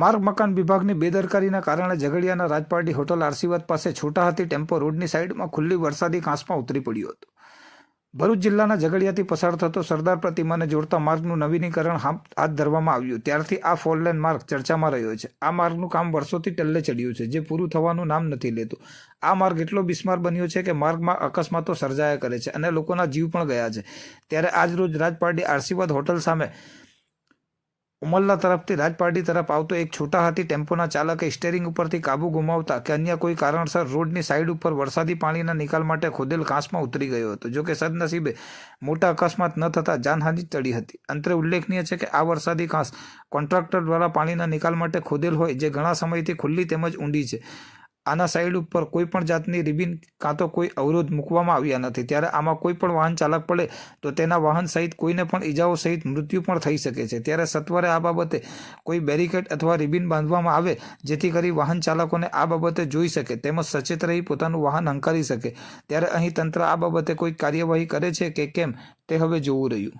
માર્ગ મકાન વિભાગની બેદરકારીના કારણે ઝઘડિયાના રાજપારડી હોટલ આરસીવાદ પાસે છોટા હતી ટેમ્પો રોડની સાઈડમાં ખુલ્લી વરસાદી કાંસમાં ઉતરી પડ્યો હતો. ભરૂચ જિલ્લાના ઝઘડિયાથી પસાર થતો સરદાર પ્રતિમાને જોડતા માર્ગનું નવીનીકરણ હાથ ધરવામાં આવ્યું. ત્યારથી આ ફોરલેન માર્ગ ચર્ચામાં રહ્યો છે. આ માર્ગનું કામ વર્ષોથી ટલ્લે ચડ્યું છે, જે પૂરું થવાનું નામ નથી લેતું. આ માર્ગ એટલો બિસ્માર બન્યો છે કે માર્ગમાં અકસ્માતો સર્જાયા કરે છે અને લોકોના જીવ પણ ગયા છે. ત્યારે આજ રોજ રાજપારડી આશીર્વાદ હોટલ સામે ઉમલ્લા તરફથી રાજપાર્ટી તરફ આવતો એક છૂટા હાથી ટેમ્પોના ચાલકે સ્ટેરિંગ ઉપરથી કાબુ ગુમાવતા કે અન્ય કોઈ કારણસર રોડની સાઈડ ઉપર વરસાદી પાણીના નિકાલ માટે ખોદેલ ઘાસમાં ઉતરી ગયો હતો. જોકે સદનસીબે મોટા અકસ્માત ન થતાં જાનહાનિ ટળી હતી. અંતરે ઉલ્લેખનીય છે કે આ વરસાદી ઘાસ કોન્ટ્રાક્ટર દ્વારા પાણીના નિકાલ માટે ખોદેલ હોય જે ઘણા સમયથી ખુલ્લી તેમજ ઊંડી છે. આના સાઈડ ઉપર કોઈ પણ જાતની રિબિન કાં તો કોઈ અવરોધ મૂકવામાં આવ્યા નથી. ત્યારે આમાં કોઈ પણ વાહન ચાલક પડે તો તેના વાહન સહિત કોઈને પણ ઈજાઓ સહિત મૃત્યુ પણ થઈ શકે છે. ત્યારે સત્વરે આ બાબતે કોઈ બેરિકેડ અથવા રિબિન બાંધવામાં આવે જેથી કરી વાહન ચાલકોને આ બાબતે જોઈ શકે તેમજ સચેત રહી પોતાનું વાહન હંકારી શકે. ત્યારે અહીં તંત્ર આ બાબતે કોઈ કાર્યવાહી કરે છે કે કેમ તે હવે જોવું રહ્યું.